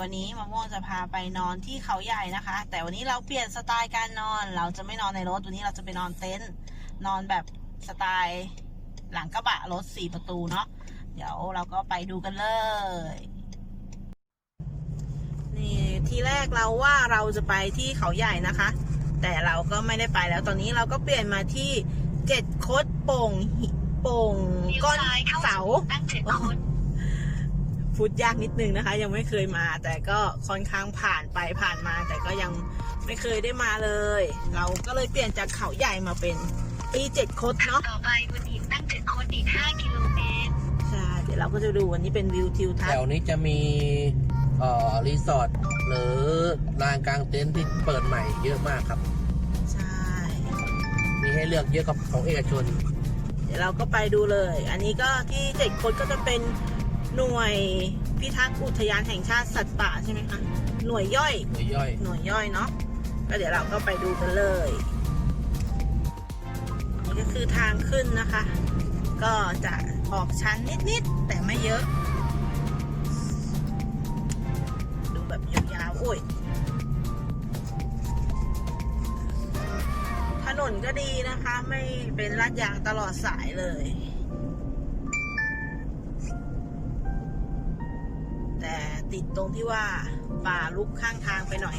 วันนี้มะม่วงจะพาไปนอนที่เขาใหญ่นะคะ แต่วันนี้เราเปลี่ยนสไตล์การนอน เราจะไม่นอนในรถ วันนี้เราจะไปนอนเต็นท์นอนแบบสไตล์หลังกระบะรถสี่ประตูเนาะเดี๋ยวเราก็ไปดูกันเลย นี่ทีแรกเราว่าเราจะไปที่เขาใหญ่นะคะ แต่เราก็ไม่ได้ไปแล้วตอนนี้เราก็เปลี่ยนมาที่เจ็ดคดโป่งโป่งก้อนเสา ตั้งเจ็ดคนพูดยากนิดนึงนะคะ ยังไม่เคยมา แต่ก็ค่อนข้างผ่านไปผ่านมา แต่ก็ยังไม่เคยได้มาเลย เราก็เลยเปลี่ยนจากเขาใหญ่มาเป็นที่เจ็ดคดเนาะต่อไปบนหินตั้งเจ็ดคนอีกห้ากิโลเมตรใช่เดี๋ยวเราก็จะดูวันนี้เป็นวิวทิวทัศแถน์วนี้จะมีเอ่อรีสอร์ทหรือลานกลางเต็นท์ที่เปิดใหม่เยอะมากครับ ใช่ มีให้เลือกเยอะกับของเอกชน เดี๋ยวเราก็ไปดูเลย อันนี้ก็ที่เจ็ดคดก็จะเป็น หน่วยพิทักษ์อุทยานแห่งชาติสัตว์ป่าใช่ไหมคะ หน่วยย่อย หน่วยย่อย หน่วยย่อยเนาะก็เดี๋ยวเราก็ไปดูกันเลยนี่ก็คือทางขึ้นนะคะ ก็จะออกชันนิดๆแต่ไม่เยอะ ดูแบบยาวๆโอ้ยถนนก็ดีนะคะ ไม่เป็นลาดยางตลอดสายเลย ต่ติดตรงที่ว่าป่าลุกข้างทางไปหน่อย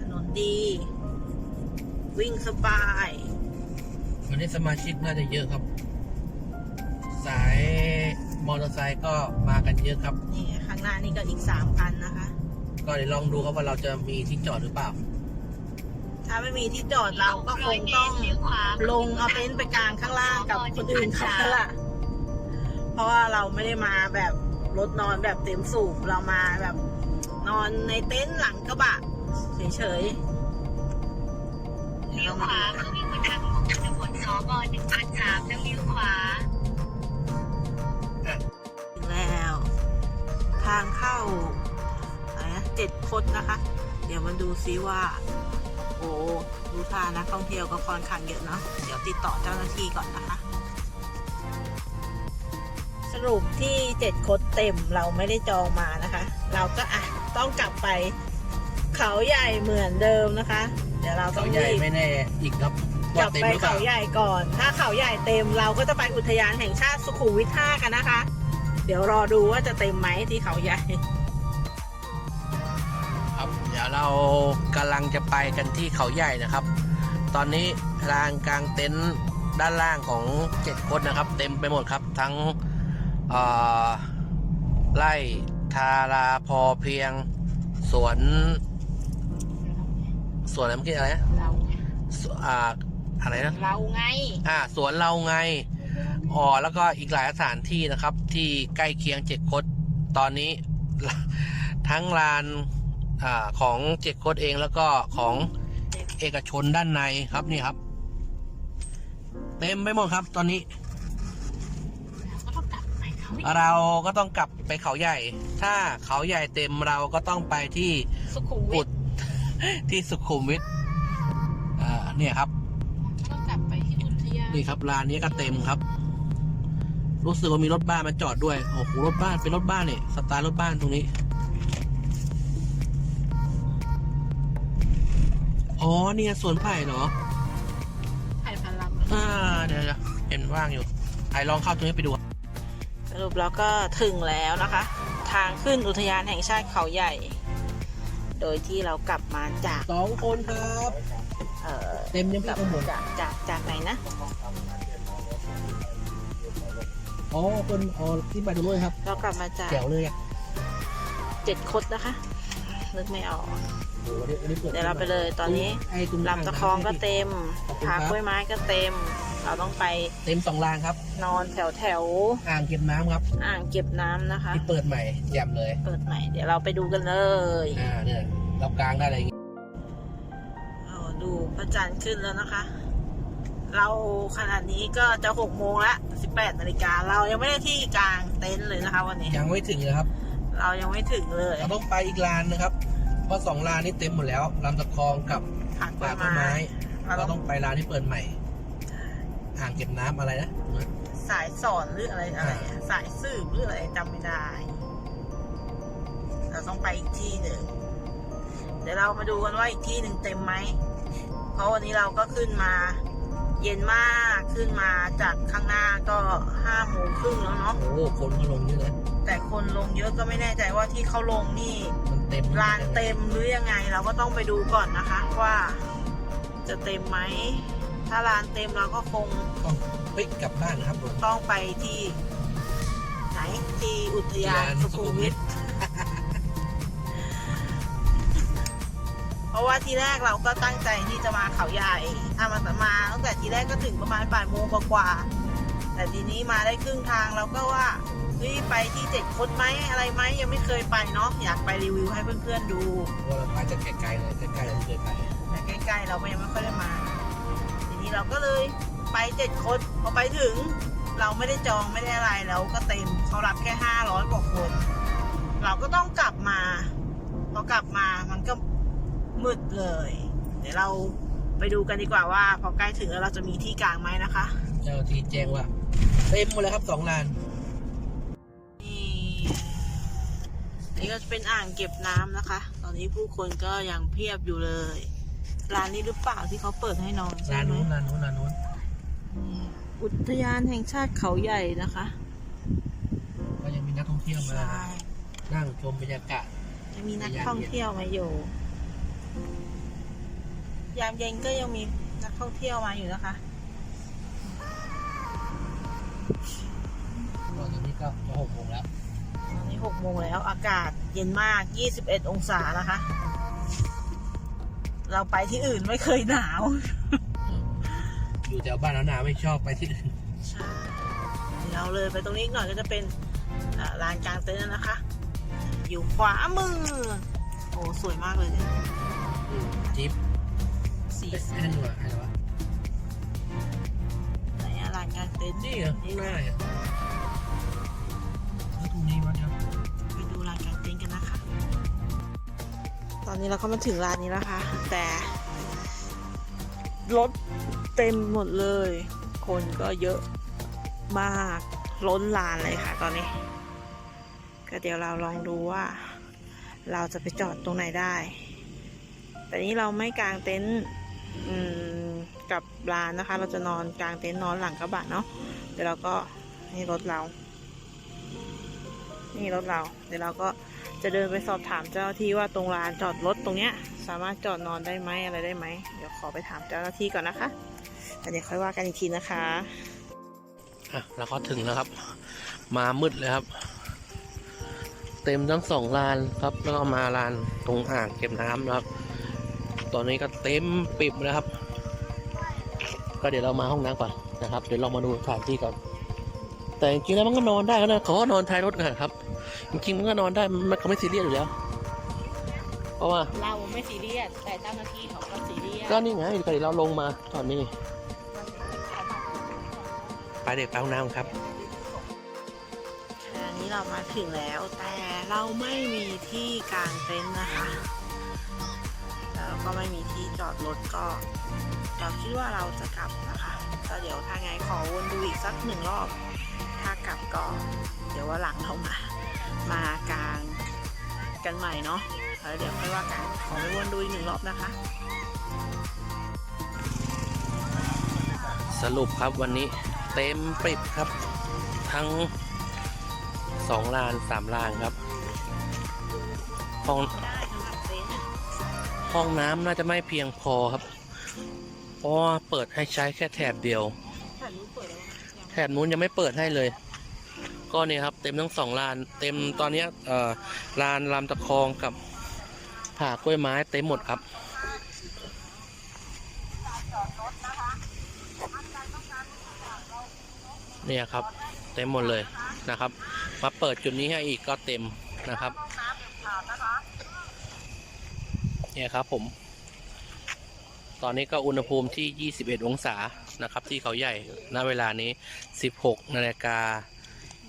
ถนนดี วิ่งสบาย วันนี้สมาชิกน่าจะเยอะครับ สายมอเตอร์ไซค์ก็มากันเยอะครับ นี่ข้างหน้านี่ก็อีกสามคันนะคะ ก็เดี๋ยวลองดูครับว่าเราจะมีที่จอดหรือเปล่า ถ้าไม่มีที่จอดเราก็คงต้องเลี้ยวขวาลงเอาเต็นท์ไปกลางข้างล่างกับคนอื่นเขาแล้วล่ะเพ ราะว่าเราไม่ได้มาแบบรถนอนแบบเต็มสูบเรามาแบบ นอนในเต็นท์หลังกระบะเฉยๆเลี้ยวขวาเพื่อวิ่งไปทางมุ่งชนบทสบหนึ่งพันสามแล้วเลี้ยวขวาถึงแล้ว ทางเข้าอะไรนะเจ็ดคดนะคะ เดี๋ยวมาดูซิว่า โอ้ดูท่านักท่องเที่ยวก็ค่อนข้างเยอะเนาะเดี๋ยวติดต่อเจ้าหน้าที่ก่อนนะคะ สรุปที่เจ็ดคดเต็มเราไม่ได้จองมานะคะ เราก็อะต้องกลับไป เขาใหญ่เหมือนเดิมนะคะ เดี๋ยวเราต้เขาองใหญ่รีบ ไม่แน่อีกครับกว่าลับเต็มไปหรือเปเขาล่าใหญ่ก่อน ถ้าเขาใหญ่เต็มเราก็จะไปอุทยานแห่งชาติสุขุมวิท5กันนะคะ เดี๋ยวรอดูว่าจะเต็มไหมที่เขาใหญ่ ครับเดี๋ยวเรากำลังจะไปกันที่เขาใหญ่นะครับ ตอนนี้ลานกลางเต็นท์ด้านล่างของเจ็ดคนนะครับ เต็มไปหมดครับทั้งเอ่อ ไร่ทาราพอเพียง สวน สวนอะไรเมื่อกี้อะไรนะเราสอ่าอะไรนะ เราไง อ่า สวนเราไงอ๋อแล้วก็อีกหลายสถานที่นะครับ ที่ใกล้เคียงเจ็ดคดตอนนี้ ทั้งลานอ่าของเจ็ดคดเองแล้วก็ของเอกชนด้านในครับนี่ครับ เต็มไปหมดครับตอนนี้ ก็ต้องกลับไป เขาเราก็ต้องกลับไปเขาใหญ่ ถ้าเขาใหญ่เต็มเราก็ต้องไปที่สุขุมวิอุทดที่สุขุมวิทอ่าเนี่ยครับก็ต้องกลับไปที่อุทยานนี่ครับร้านนี้ก็เต็มครับ รู้สึกว่ามีรถบ้านมาจอดด้วยโอ้โหรถบ้านเป็นรถบ้านเนี่ยสไตล์รถบ้านตรงนี้อ๋อเนี่ยสวนไผ่เหรอไผ่พลังอ่าเดี๋ยวๆเห็นว่างอยู่ไอ้ลองเข้าตรงนี้ไปดู สรุปแล้วก็ถึงแล้วนะคะ ทางขึ้นอุทยานแห่งชาติเขาใหญ่ โดยที่เรากลับมาจากสองคนครับเอ่อเต็มยังกพี่ลับข้างบนจากจากจากไหนนะ อ๋อคนอ๋อที่ไปตรงนู้นครับเรากลับมาจากแจ๋วเลยอะเจ็ดคดนะคะ นึกไม่ออก โอ้โหอันนี้ปิเดี๋ยวเราไปเลยตอนนี้ ไอ้ตรงลำตะคองก็เต็มขอบคุณคผารับกล้วยไม้ก็เต็ม เราต้องไปเต็มสองลานครับ นอนแถวแถวอ่างเก็บน้ำครับๆอ่างเก็บน้ำนะคะ ที่เปิดใหม่แจ่มเลย เปิดใหม่เดี๋ยวเราไปดูกันเลยอ่าเนี่ยเรากลางได้อะไรอย่างงี้เอาดูพระจันทร์ขึ้นแล้วนะคะ เราขนาดนี้ก็จะหกโมงละสิบแปดนาฬิกาเรายังไม่ได้ที่กลางเต็นท์เลยนะคะ วันนี้ ยังไม่ถึงเลยครับ เรายังไม่ถึงเลยเราต้องไปอีกลานนะครับ เพราะสองลานนี้เต็มหมดแล้วลำตะคองกับผากกล้ป่าวยต้นไม้ไม้ เราเราต้ต้อองงไปร้านที่เปิดใหม่ อ่างเก็บน้ำอะไรนะ สายสอนหรืออะไรอะไรอะสายสืบหรืออะไรจำไม่ได้ เราต้องไปอีกที่หนึ่ง เดี๋ยวเรามาดูกันว่าอีกที่หนึ่งเต็มไหม เพราะวันนี้เราก็ขึ้นมา เย็นมากขึ้นมาจากข้างหน้าก็ห้าโมงครึ่งแล้วเนาะ โอ้คนเขาลงเยอะนะแต่คนลงเยอะก็ไม่แน่ใจว่าที่เขาลงนี่ มันเต็มลานเต็มหรือยังไงเราก็ต้องไปดูก่อนนะคะว่าจะเต็มไหม ถ้าลานเต็มเราก็คงต้องเฮ้ยกลับบ้านนะครับผมต้องไปที่ ไหนที่อุทยานอุทยานสุขุมวิทเพราะว่าทีแรกเราก็ตั้งใจที่จะมาเขาใหญ่ถ้ามาแต่มาตั้งแต่ทีแรกก็ถึงประมาณบ่ายโมงกว่าๆแต่ทีนี้มาได้ครึ่งทางเราก็ว่าเฮ้ยไปที่เจ็ดคดไหมอะไรไหมยังไม่เคยไปเนาะอยากไปรีวิวให้เพื่อนๆดูว่าเราไปจะไกลๆเลยใกล้ๆเราไม่เคยไปแต่ใกล้ๆเราก็ยังไม่ค่อยได้มาทีนี้ เราก็เลยไปเจ็ดคนพอไปถึง เราไม่ได้จองไม่ได้อะไรแล้วก็เต็มเขารับแค่ห้าร้อยกว่าคน เราก็ต้องกลับมาพอกลับมามันก็มืดเลย เดี๋ยวเราไปดูกันดีกว่าว่า พอใกล้ถึงแล้วเราจะมีที่กลางไหมนะคะ เจ้าที่แจ้งว่าเต็มหมดเลยครับสองลานนี่นี่ก็จะเป็นอ่างเก็บน้ำนะคะ ตอนนี้ผู้คนก็ยังเพียบอยู่เลย ร้านนี้หรือเปล่าที่เขาเปิดให้นอนใช่ลานไหมนู้นลานนู้นลานนู้นอุทยานแห่งชาติเขาใหญ่นะคะก็ยังมีนักท่องเที่ยวมาใช่นั่งชมบรรยากาศ ยังมีนักท่องเที่ยวมาอยู่ ยามเย็นก็ยังมีนักท่องเที่ยวมาอยู่นะคะ ตอนนี้ก็จะหกโมงแล้ว ตอนนี้หกโมงแล้วอากาศเย็นมาก 21 องศานะคะ เราไปที่อื่นไม่เคยหนาว อยู่แถวบ้านหนาวๆไม่ชอบไปที่อื่นใช่เดี๋ยวเราเลยไปตรงนี้อีกหน่อยก็จะเป็นอ่าลานกลางเต็นท์นะคะ อยู่ขวามือ โอ้สวยมากเลยเนี่ยอืมจิ๊บสีเอ๊ะไอ้นั่นหว่าอะไรวะไหนอะลานกลางเต็นท์นี่เหรอข้างหน้าอะแล้วตรงนี้วะ อนนี้เราก็มาถึงร้านนี้แล้วค่ะ แต่รถเต็มหมดเลย คนก็เยอะมากล้นลานเลยค่ะ ตอนนี้ ก็เดี๋ยวเราลองดูว่า เราจะไปจอดตรงไหนได้ แต่นี้เราไม่กางเต็นท์กับร้านนะคะ เราจะนอนกลางเต็นท์นอนหลังกระบะเนาะเดี๋ยวเราก็นี่รถเรา นี่รถเรา เดี๋ยวเราก็ จะเดินไปสอบถามเจ้าหน้าที่ว่าตรงลานจอดรถตรงเนี้ย สามารถจอดนอนได้ไหมอะไรได้ไหมเดี๋ยวขอไปถามเจ้าหน้าที่ก่อนนะคะแล้วเดี๋ยวค่อยว่ากันอีกทีนะคะอะเราก็ถึงแล้วครับ มามืดเลยครับ เต็มทั้งสองลานครับ แล้วก็มาลานตรงอ่างเก็บน้ำนะครับ ตอนนี้ก็เต็มปิบแล้วครับ ก็เดี๋ยวเรามาห้องน้ำก่อนนะครับ เดี๋ยวเรามาดูสถานที่ก่อนแต่จริงๆแล้วมันก็นอนได้นะขาก็นอนท้ายรถนะครับ จริงๆมันก็นอนได้มันเขาไม่ซีเรียสอยู่แล้ว เพราะว่า เราไม่ซีเรียสแต่เจ้าหน้าที่เขาก็ซีเรียสก็นี่ไงก็เดี๋ยวเราลงมาตอนนี้ ไปเด็กไปห้องน้ำครับ อันนี้เรามาถึงแล้วแต่เราไม่มีที่กางเต็นท์นะคะแล้วก็ไม่มีที่จอดรถก็เราคิดว่าเราจะกลับนะคะก็เดี๋ยวถ้าไงขอวนดูอีกสักหนึ่งรอบ ถ้ากลับก็เดี๋ยวว่าหลังเรามา มากลางกันใหม่เนาะแล้วเดี๋ยวค่อยว่ากันขอไปวนดูอีกหนึ่งรอบนะคะ สรุปครับวันนี้เต็มปริบครับ ทั้งสองลานสามลานครับ ห้องได้สำหรับเต็นท์ห้องน้ำน่าจะไม่เพียงพอครับ เพราะว่าเปิดให้ใช้แค่แถบเดียว แถบนู้นยังไม่เปิดให้เลย ก็เนี่ยครับเต็มทั้งสองลาน เต็มตอนนี้เอ่อลานลำตะคองกับผากล้วยไม้เต็มหมดครับเนี่ยครับ เต็มหมดเลยนะครับ มาเปิดจุดนี้ให้อีกก็เต็มนะครับเนี่ยครับผม ตอนนี้ก็อุณหภูมิที่ 21 องศานะครับ ที่เขาใหญ่ณเวลานี้ 16นาฬิกา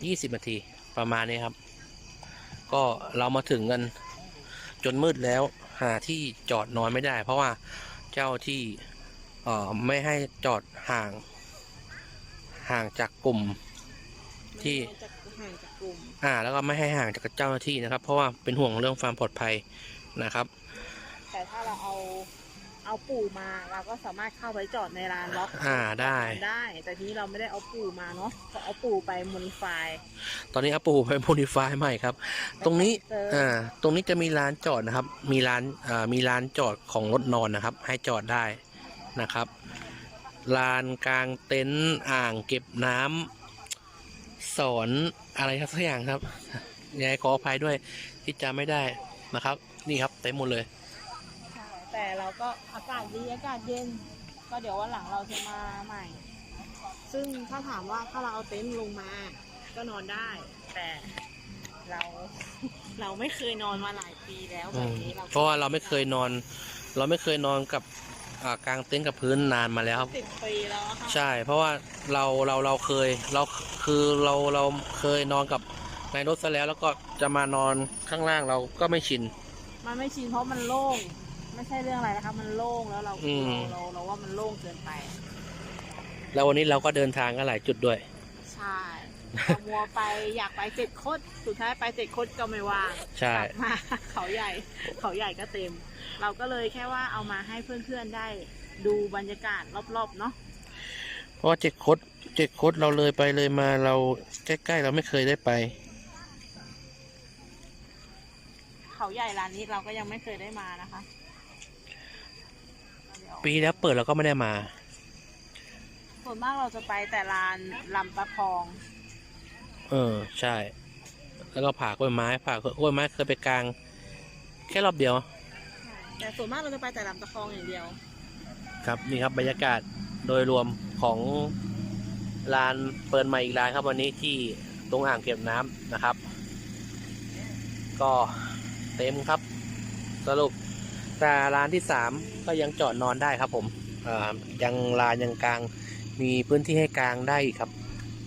20นาทีประมาณนี้ครับ ก็เรามาถึงกันจนมืดแล้วหาที่จอดนอนไม่ได้ เพราะว่าเจ้าที่เอ่อไม่ให้จอดห่าง ห่างจากกลุ่มที่ห่างจากกลุ่มอ่า แล้วก็ไม่ให้ห่างจากเจ้าหน้าที่นะครับ เพราะว่าเป็นห่วงเรื่องความปลอดภัยนะครับ แต่ถ้าเราเอา เอาปู่มาเราก็สามารถเข้าไปจอดในลานล็อกอ่าได้ ได้ แต่ทีนี้เราไม่ได้เอาปู่มาเนาะก็เอาปู่ไปโมดิฟาย ตอนนี้อาปูไปโมดิฟายใหม่ครับ ตรงนี้อ่าตรงนี้จะมีร้านจอดนะครับ มีร้านอ่ามีร้านจอดของรถนอนนะครับ ให้จอดได้นะครับลานกลางเต็นท์อ่างเก็บน้ำสอนอะไรสักอย่างครับยังไงขออภัยด้วยที่จำไม่ได้นะครับ นี่ครับเต็มหมดเลยใช่ แต่เราก็อากาศดีอากาศเย็น ก็เดี๋ยววันหลังเราจะมาใหม่ ซึ่งถ้าถามว่าถ้าเราเอาเต็นท์ลงมา ก็นอนได้ แต่เราเราไม่เคยนอนมาหลายปีแล้วแบบนี้เราเพราะว่าเราไม่เคยนอน เราไม่เคยนอนกับอ่ากลางเต็นท์กับพื้นนานมาแล้วครับ สิบปีแล้วอะค่ะใช่ เพราะว่าเราเราเราเคยเราคือเราเราเคยนอนกับในรถซะแล้ว แล้วก็จะมานอนข้างล่างเราก็ไม่ชิน มันไม่ชินเพราะมันโล่ง ไม่ใช่เรื่องอะไรนะครับมันโล่งแล้วเราอืม เราเราเราว่ามันโล่งเกินไป แล้ววันนี้เราก็เดินทางกันหลายจุดด้วย ใช่แต่มัวไปอยากไปเจ็ดคดสุดท้ายไปเจ็ดคดก็ไม่ว่างใช่ กลับมา เขาใหญ่ เขาใหญ่ก็เต็ม เราก็เลยแค่ว่าเอามาให้เพื่อนๆได้ดูบรรยากาศรอบๆเนาะเพราะว่าเจ็ดคดเจ็ดคดเราเลยไปเลยมาเราใกล้ๆเราไม่เคยได้ไป เขาใหญ่ร้านนี้เราก็ยังไม่เคยได้มานะคะเดี๋ยว ปีแล้วเปิดเราก็ไม่ได้มา ส่วนมากเราจะไปแต่ลานลำตะคอง เออ ใช่ แล้วก็ผ่ากล้วยไม้ ผ่ากล้วยไม้เคยไปกลาง แค่รอบเดียว แต่ส่วนมากเราจะไปแต่ลำตะคองอย่างเดียว ครับนี่ครับบรรยากาศโดยรวมของลานเปิดใหม่อีกลานครับวันนี้ที่ตรงอ่างเก็บน้ำนะครับ ก็เต็มครับสรุป แต่ลานที่สามก็ยังจอดนอนได้ครับผมอ่ายังลานยังกลางมีพื้นที่ให้กลางได้อีกครับ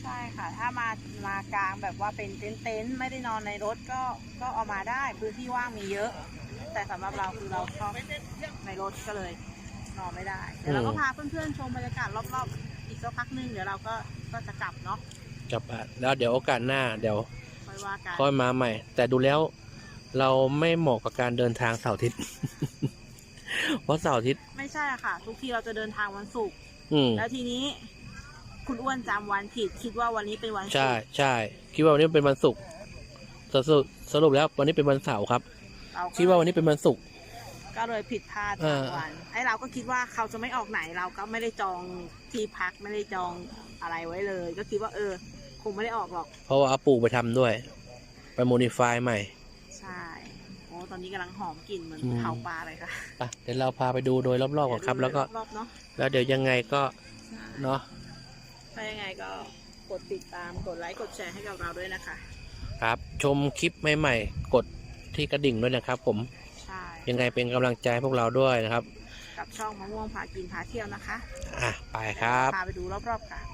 ใช่ค่ะ ถ้ามามากลางแบบว่าเป็นเต็นท์ๆไม่ได้นอนในรถก็ก็เอามาได้พื้นที่ว่างมีเยอะ แต่สำหรับเราคือเราชอบในรถก็เลยนอนไม่ได้เดี๋ยวเราก็อืมพาเพื่อนๆชมบรรยากาศรอบๆอีกสักพักหนึงเดี๋ยวเราก็ก็จะกลับเนาะจบอะแล้วเดี๋ยวโอกาสหน้าเดี๋ยวค่อยว่ากันค่อยมาใหม่ แต่ดูแล้วเราไม่เหมาะกับการเดินทางเสาร์อาทิตย์ เพราะเสาร์อาทิตย์ไม่ใช่ค่ะ ทุกทีเราจะเดินทางวันศุกร์อืมแล้วทีนี้ คุณอ้วนจำวันผิด คิดว่าวันนี้เป็นวันศุใช่กร์ใช่คิดว่าวันนี้เป็นวันศุกร์สรุปสรุปแล้ววันนี้เป็นวันเสาร์ครับ เราก็คิดว่าวันนี้เป็นวันศุกร์ ก็เลยผิดพลาดเอทางอวันไอ้เราก็คิดว่าเขาจะไม่ออกไหนเราก็ไม่ได้จองที่พักไม่ได้จองอะไรไว้เลย ก็คิดว่าเออ คงไม่ได้ออกหรอกเพราะว่าอาปู่ไปทำด้วย ไปโมดิฟายใหม่ ใช่โอ้ ตอนนี้กำลังหอมกลิ่นเหมือนอืม เผาปลาเลยค่ะไปเดี๋ยวเราพาไปดูโดยรอบๆก่อนครับ แล้วก็ รอบๆเนาะแล้วเดี๋ยวยังไงก็ใช่เนาะถ้ายังไงก็กดติดตามกดไลค์กดแชร์ให้กับเราด้วยนะคะ ครับ ชมคลิปใหม่ๆ กดที่กระดิ่งด้วยนะครับ ผมใช่ยังไงเป็นกำลังใจให้พวกเราด้วยนะครับ กับช่องมะม่วงพากินพาเที่ยวนะคะอะไปครับ พาไปดูรอบๆกัน